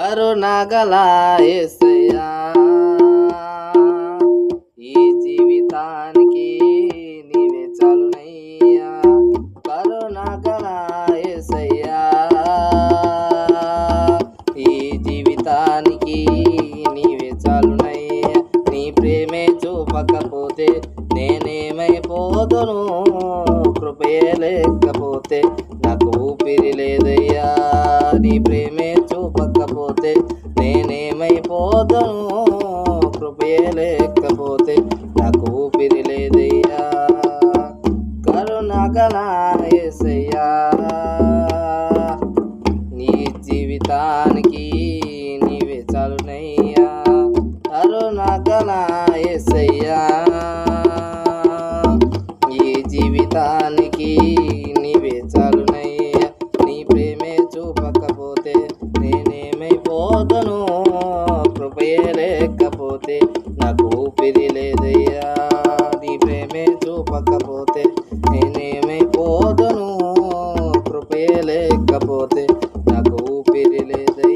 అరుణగల యేసయ్యా ఈ జీవితానికి నీవే చాలునయ్యా. కరుణగల యేసయ్యా ఈ జీవితానికి నీవే చాలునయ్యా. నీ ప్రేమే చూపకపోతే నేనేమైపోదును? కృపయే లేకపోతే నాకు ఊపిరి లేదు. నేనేమైపోదును కృపయే లేకపోతే నాకు ఊపిరి లేదయ్యా కరుణగల యేసయ్యా నీ జీవితానికి నీవే చాలునయ్యా అరుణగల యేసయ్యా ఈ జీవితానికి నీవే చాలునయ్యా నీ ప్రేమే చూపకపోతే నేనేమైపోదును కృపయే చూపకపోతే నాకు ఊపిరి లేదయ్యా. నీ ప్రేమే చూపకపోతే నేనేమైపోతను కృపే లేకపోతే నాకు ఊపిరి లేదయ్యా.